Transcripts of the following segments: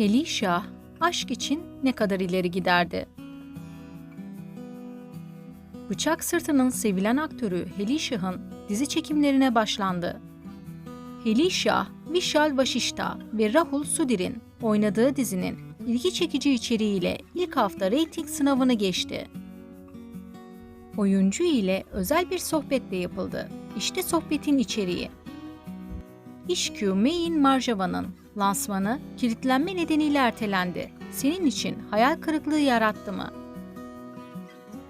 Heli Şah aşk için ne kadar ileri giderdi? Bıçak Sırtı'nın sevilen aktörü Heli Şah'ın dizi çekimlerine başlandı. Heli Şah, Vishal Vashishta ve Rahul Sudir'in oynadığı dizinin ilgi çekici içeriğiyle ilk hafta reyting sınavını geçti. Oyuncu ile özel bir sohbet de yapıldı. İşte sohbetin içeriği. İşkü Main Marjava'nın lansmanı kilitlenme nedeniyle ertelendi. Senin için hayal kırıklığı yarattı mı?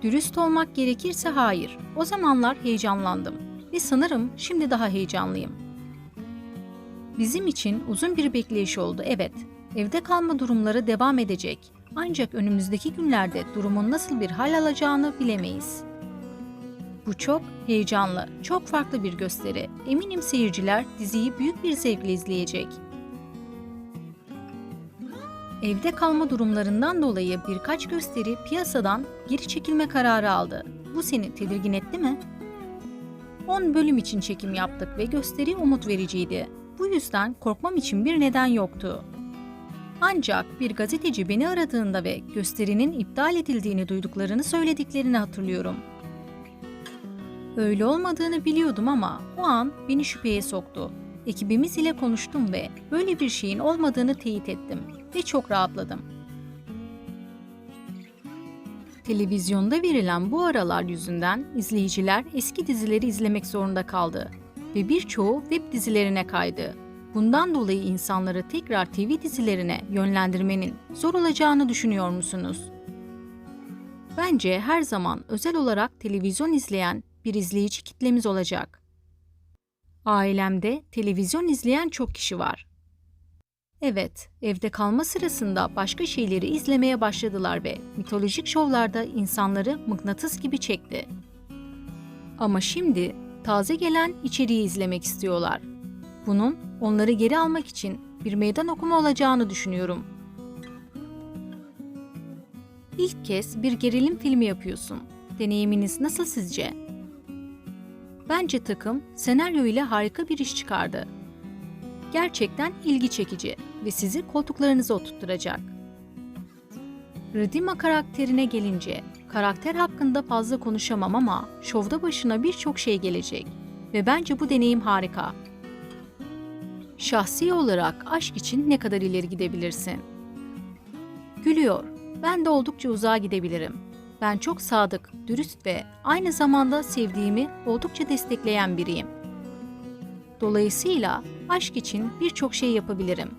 Dürüst olmak gerekirse hayır. O zamanlar heyecanlandım ve sanırım şimdi daha heyecanlıyım. Bizim için uzun bir bekleyiş oldu evet. Evde kalma durumları devam edecek. Ancak önümüzdeki günlerde durumun nasıl bir hal alacağını bilemeyiz. Bu çok heyecanlı, çok farklı bir gösteri. Eminim seyirciler diziyi büyük bir zevkle izleyecek. Evde kalma durumlarından dolayı birkaç gösteri piyasadan geri çekilme kararı aldı. Bu seni tedirgin etti mi? 10 bölüm için çekim yaptık ve gösteri umut vericiydi. Bu yüzden korkmam için bir neden yoktu. Ancak bir gazeteci beni aradığında ve gösterinin iptal edildiğini duyduklarını söylediklerini hatırlıyorum. Öyle olmadığını biliyordum ama o an beni şüpheye soktu. Ekibimiz ile konuştum ve böyle bir şeyin olmadığını teyit ettim ve çok rahatladım. Televizyonda verilen bu aralar yüzünden izleyiciler eski dizileri izlemek zorunda kaldı ve birçoğu web dizilerine kaydı. Bundan dolayı insanları tekrar TV dizilerine yönlendirmenin zor olacağını düşünüyor musunuz? Bence her zaman özel olarak televizyon izleyen bir izleyici kitlemiz olacak. Ailemde televizyon izleyen çok kişi var. Evet, evde kalma sırasında başka şeyleri izlemeye başladılar ve mitolojik şovlarda insanları mıknatıs gibi çekti. Ama şimdi taze gelen içeriği izlemek istiyorlar. Bunun onları geri almak için bir meydan okuma olacağını düşünüyorum. İlk kez bir gerilim filmi yapıyorsun. Deneyiminiz nasıl sizce? Bence takım senaryo ile harika bir iş çıkardı. Gerçekten ilgi çekici ve sizi koltuklarınıza oturtturacak. Ridima karakterine gelince, karakter hakkında fazla konuşamam ama şovda başına birçok şey gelecek ve bence bu deneyim harika. Şahsi olarak aşk için ne kadar ileri gidebilirsin? Gülüyor. Ben de oldukça uzağa gidebilirim. Ben çok sadık, dürüst ve aynı zamanda sevdiğimi oldukça destekleyen biriyim. Dolayısıyla aşk için birçok şey yapabilirim.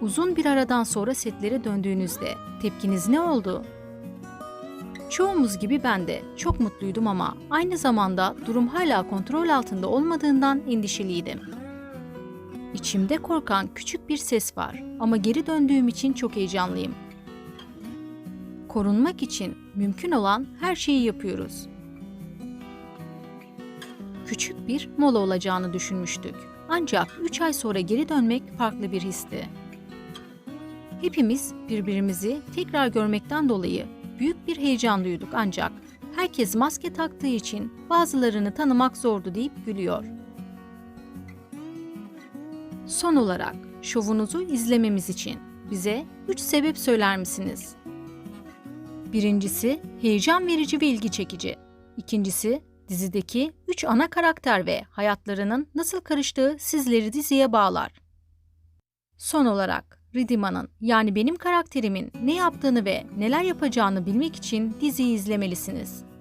Uzun bir aradan sonra setlere döndüğünüzde tepkiniz ne oldu? Çoğumuz gibi ben de çok mutluydum ama aynı zamanda durum hala kontrol altında olmadığından endişeliydim. İçimde korkan küçük bir ses var ama geri döndüğüm için çok heyecanlıyım. Korunmak için mümkün olan her şeyi yapıyoruz. Küçük bir mola olacağını düşünmüştük. Ancak 3 ay sonra geri dönmek farklı bir histi. Hepimiz birbirimizi tekrar görmekten dolayı büyük bir heyecan duyduk ancak herkes maske taktığı için bazılarını tanımak zordu deyip gülüyor. Son olarak şovunuzu izlememiz için bize 3 sebep söyler misiniz? Birincisi heyecan verici ve ilgi çekici. İkincisi dizideki 3 ana karakter ve hayatlarının nasıl karıştığı sizleri diziye bağlar. Son olarak Ridima'nın yani benim karakterimin ne yaptığını ve neler yapacağını bilmek için diziyi izlemelisiniz.